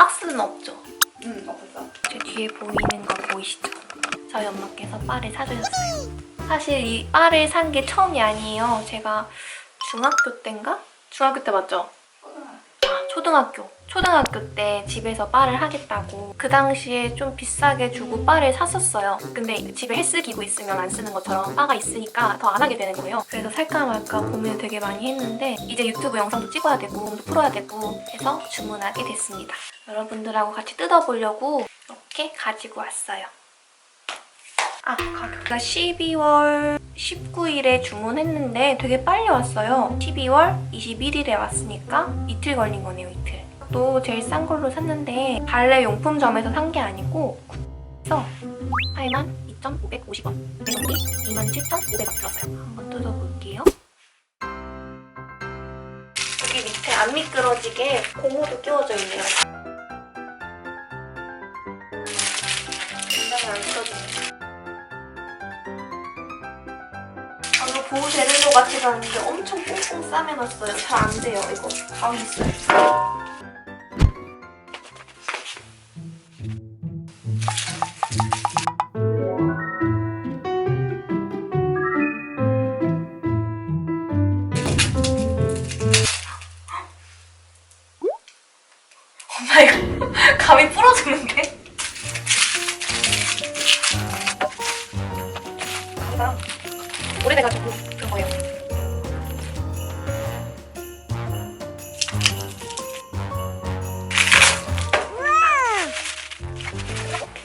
박스는 없죠. 응 없었어. 제 뒤에 보이는 거 보이시죠? 저희 엄마께서 바를 사주셨어요. 사실 이 바를 산 게 처음이 아니에요. 제가 중학교 때인가? 중학교 때 맞죠? 아, 초등학교. 초등학교 때 집에서 바를 하겠다고 그 당시에 좀 비싸게 주고 바를 샀었어요. 근데 집에 헬스 기구 있으면 안 쓰는 것처럼 바가 있으니까 더 안 하게 되는 거예요. 그래서 살까 말까 고민을 되게 많이 했는데 이제 유튜브 영상도 찍어야 되고 몸도 풀어야 되고 해서 주문하게 됐습니다. 여러분들하고 같이 뜯어보려고 이렇게 가지고 왔어요. 아, 가격가 12월 19일에 주문했는데 되게 빨리 왔어요. 12월 21일에 왔으니까 이틀 걸린 거네요, 이틀. 또 제일 싼 걸로 샀는데 발레 용품점에서 산 게 아니고 그래서 8만 2,550원. 가격이 27,500원 들었어요. 한번 뜯어볼게요. 여기 밑에 안 미끄러지게 고무도 끼워져 있네요. 보호 재료도 같이 갔는데 엄청 꽁꽁 싸매놨어요. 잘 안 돼요, 이거. 가위 있어요. 엄마 이거 감이 부러지는데? 감사. 오래돼가지고 그런 거예요.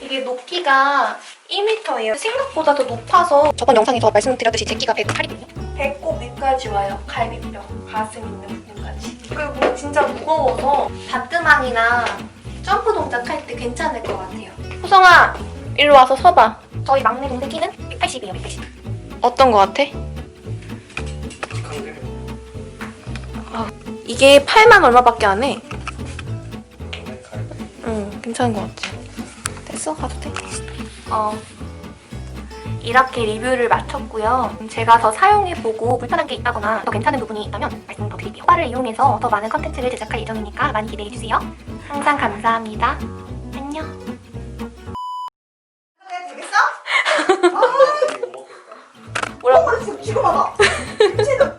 이게 높이가 1m예요. 생각보다 더 높아서 저번 영상에서 말씀드렸듯이 제 끼가 108이거든요. 배꼽 위까지 와요. 갈비뼈, 가슴 있는 부분까지. 그리고 진짜 무거워서 바트망이나 점프 동작 할 때 괜찮을 것 같아요. 호성아, 일로 와서 서봐. 저희 막내 동생 끼는 180이에요, 180. 어떤 것 같아? 아, 이게 8만 얼마밖에 안 해. 응, 괜찮은 것 같아. 됐어, 가도 돼. 어, 이렇게 리뷰를 마쳤고요. 제가 더 사용해보고 불편한 게 있다거나 더 괜찮은 부분이 있다면 말씀 더 드릴게요. 바를 이용해서 더 많은 컨텐츠를 제작할 예정이니까 많이 기대해주세요. 항상 감사합니다. 안녕. ょっと。